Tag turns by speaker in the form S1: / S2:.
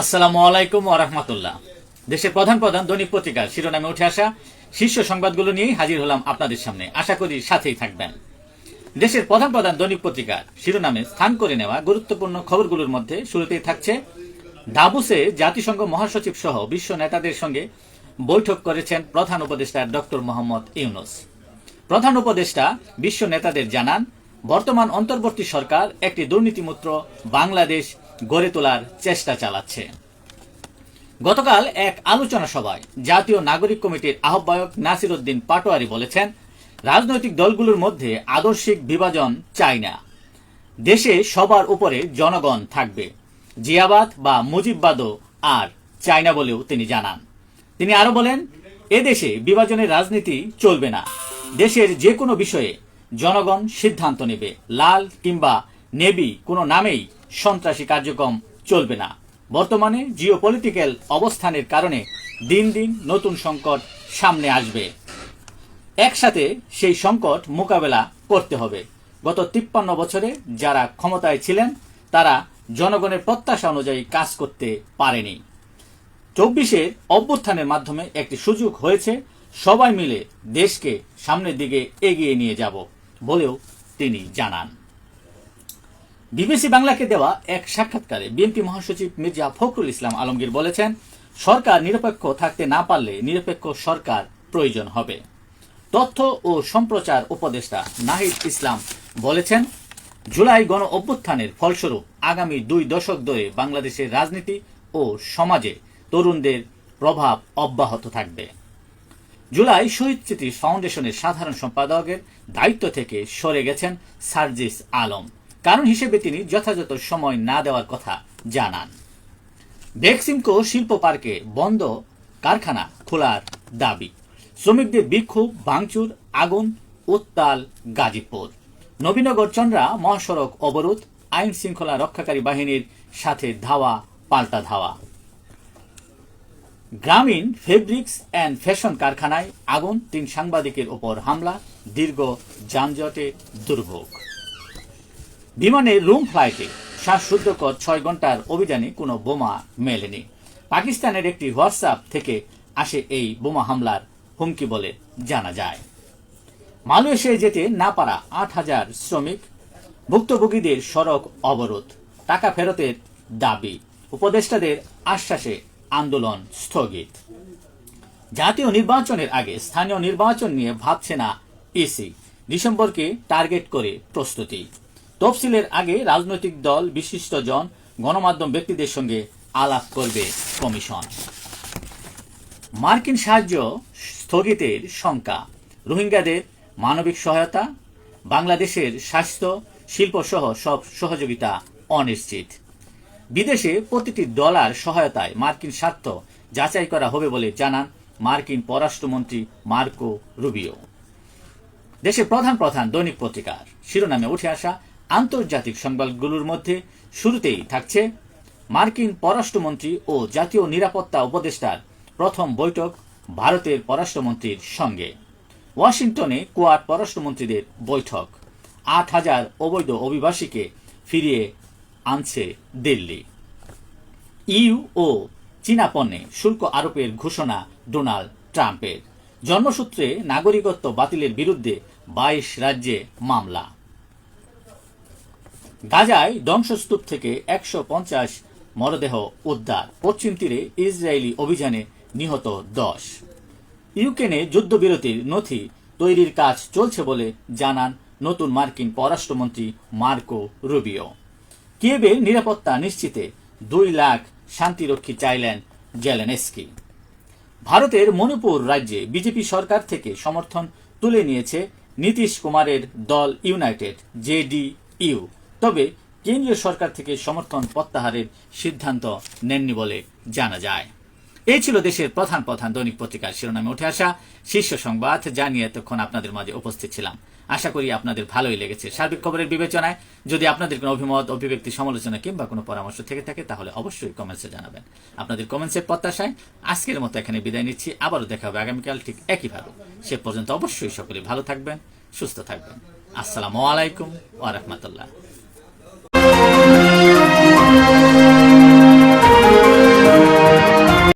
S1: আসসালামু আলাইকুম ওরহমতুল্লাহ দেশের প্রধান প্রধান দৈনিক পত্রিকার শিরোনামে উঠে আসা শীর্ষ সংবাদগুলো নিয়েই হাজির হলাম আপনাদের সামনে। আশা করি সাথেই থাকবেন। দেশের প্রধান প্রধান দৈনিক পত্রিকার শিরোনামে স্থান করে নেওয়া গুরুত্বপূর্ণ খবরগুলোর মধ্যে শুরুতেই থাকছে দাবুসে জাতিসংঘ মহাসচিব সহ বিশ্ব নেতাদের সঙ্গে বৈঠক করেছেন প্রধান উপদেষ্টা ডক্টর মোহাম্মদ ইউনুস। প্রধান উপদেষ্টা বিশ্ব নেতাদের জানান, বর্তমান অন্তর্বর্তী সরকার একটি দুর্নীতিমুক্ত বাংলাদেশ গড়ে তোলার চেষ্টা চালাচ্ছে। গতকাল এক আলোচনা সভায় জাতীয় নাগরিক কমিটির আহ্বায়ক নাসির উদ্দিন পাটোয়ারি বলেছেন, রাজনৈতিক দলগুলোর মধ্যে আদর্শিক বিভাজন চাই না। দেশে সবার উপরে জনগণ থাকবে। জিয়াবাদ বা মুজিববাদও আর চাই না বলেও তিনি জানান। তিনি আরও বলেন, এদেশে বিভাজনের রাজনীতি চলবে না। দেশের যে কোনো বিষয়ে জনগণ সিদ্ধান্ত নেবে। লাল কিংবা নেবি কোনো নামেই সন্ত্রাসী কার্যক্রম চলবে না। বর্তমানে জিও পলিটিক্যাল অবস্থানের কারণে দিন দিন নতুন সংকট সামনে আসবে। একসাথে সেই সংকট মোকাবেলা করতে হবে। গত তিপ্পান্ন বছরে যারা ক্ষমতায় ছিলেন, তারা জনগণের প্রত্যাশা অনুযায়ী কাজ করতে পারেনি। চব্বিশের অভ্যুত্থানের মাধ্যমে একটি সুযোগ হয়েছে, সবাই মিলে দেশকে সামনের দিকে এগিয়ে নিয়ে যাব বলেও তিনি জানান। বিবিসি বাংলাকে দেওয়া এক সাক্ষাৎকারে বিএনপি মহাসচিব মির্জা ফখরুল ইসলাম আলমগীর বলেছেন, সরকার নিরপেক্ষ থাকতে না পারলে নিরপেক্ষ সরকার প্রয়োজন হবে। তথ্য ও সম্প্রচার উপদেষ্টা নাহিদ ইসলাম বলেছেন, জুলাই গণ অভ্যুত্থানের ফলস্বরূপ আগামী দুই দশক ধরে বাংলাদেশের রাজনীতি ও সমাজে তরুণদের প্রভাব অব্যাহত থাকবে। জুলাই শহীদ স্মৃতি ফাউন্ডেশনের সাধারণ সম্পাদকের দায়িত্ব থেকে সরে গেছেন সার্জিস আলম। কারণ হিসেবে তিনি যথাযথ সময় না দেওয়ার কথা জানান। বেক্সিমকো শিল্প পার্কে বন্ধ কারখানা খোলার দাবি। শ্রমিকদের বিক্ষোভ, ভাঙচুর, আগুন উত্তাল গাজীপুর। নবীনগর চন্দ্রা মহাসড়ক অবরোধ, আইন শৃঙ্খলা রক্ষাকারী বাহিনীর সাথে ধাওয়া, পাল্টা ধাওয়া। গ্রামীণ ফেব্রিক্স অ্যান্ড ফ্যাশন কারখানায় আগুন, তিন সাংবাদিকের ওপর হামলা, দীর্ঘ যানজটে দুর্ভোগ। বিমানের রুম ফ্লাইটে শ্বাসরুদ্ধকর ছয় ঘণ্টার অভিযানে কোনো বোমা মেলেনি। পাকিস্তানের একটি হোয়াটসঅ্যাপ থেকে আসে এই বোমা হামলার হুমকি বলে জানা যায়। মালয়েশিয়ায় যেতে না পারা আট হাজার শ্রমিক, ভুক্তভোগীদের সড়ক অবরোধ, টাকা ফেরতের দাবি, উপদেষ্টাদের আশ্বাসে আন্দোলন স্থগিত। জাতীয় নির্বাচনের আগে স্থানীয় নির্বাচন নিয়ে ভাবছে না ইসি। ডিসেম্বরকে টার্গেট করে প্রস্তুতি। তফসিলের আগে রাজনৈতিক দল বিশিষ্টজন গণমাধ্যম ব্যক্তিদের সঙ্গে আলাপ করবে কমিশন। মার্কিন সাহায্য স্থগিতের শঙ্কা। রোহিঙ্গাদের মানবিক সহায়তা, বাংলাদেশের স্বাস্থ্য, শিল্প সহ সব সহযোগিতা অনিশ্চিত। বিদেশে প্রতিটি ডলার সহায়তায় মার্কিন স্বার্থ যাচাই করা হবে বলে জানান মার্কিন পররাষ্ট্রমন্ত্রী মার্কো রুবিও। দেশের প্রধান প্রধান দৈনিক পত্রিকার শিরোনামে উঠে আসা আন্তর্জাতিক সংবাদগুলোর মধ্যে শুরুতেই থাকছে মার্কিন পররাষ্ট্রমন্ত্রী ও জাতীয় নিরাপত্তা উপদেষ্টার প্রথম বৈঠক ভারতের পররাষ্ট্রমন্ত্রীর সঙ্গে। ওয়াশিংটনে কোয়াড পররাষ্ট্রমন্ত্রীদের বৈঠক। আট হাজার অবৈধ অভিবাসীকে ফিরিয়ে আনছে দিল্লি। ইউ ও চীনা পণ্যে শুল্ক আরোপের ঘোষণা ডোনাল্ড ট্রাম্পের। জন্মসূত্রে নাগরিকত্ব বাতিলের বিরুদ্ধে বাইশ রাজ্যে মামলা। গাজায় ধ্বংসস্তূপ থেকে একশো পঞ্চাশ মরদেহ উদ্ধার। পশ্চিম তীরে ইসরায়েলি অভিযানে নিহত দশ। ইউক্রেনে যুদ্ধবিরতির নথি তৈরির কাজ চলছে বলে জানান নতুন মার্কিন পররাষ্ট্রমন্ত্রী মার্কো রুবিও। কিয়েবের নিরাপত্তা নিশ্চিতে দুই লাখ শান্তিরক্ষী চাইলেন জেলেনেস্কি। ভারতের মণিপুর রাজ্যে বিজেপি সরকার থেকে সমর্থন তুলে নিয়েছে নীতিশ কুমারের দল ইউনাইটেড, জেডিইউ। তবে কেন্দ্রীয় সরকার থেকে সমর্থন প্রত্যাহারের সিদ্ধান্ত নেননি বলে জানা যায়। এই ছিল দেশের প্রধান প্রধান দৈনিক পত্রিকার শিরোনামে উঠে আসা শীর্ষ সংবাদ, যা নিয়ে এতক্ষণ আপনাদের মাঝে উপস্থিত ছিলাম। আশা করি আপনাদের ভালোই লেগেছে। সার্বিক খবরের বিবেচনায় যদি আপনাদের কোনো অভিমত, অভিব্যক্তি, সমালোচনা কিংবা কোনো পরামর্শ থেকে থাকে, তাহলে অবশ্যই কমেন্টসে জানাবেন। আপনাদের কমেন্টসের প্রত্যাশায় আজকের মতো এখানে বিদায় নিচ্ছি। আবারও দেখা হবে আগামীকাল ঠিক একইভাবে। সে পর্যন্ত অবশ্যই সকলে ভালো থাকবেন, সুস্থ থাকবেন। আসসালামু আলাইকুম ওয়া রাহমাতুল্লাহ।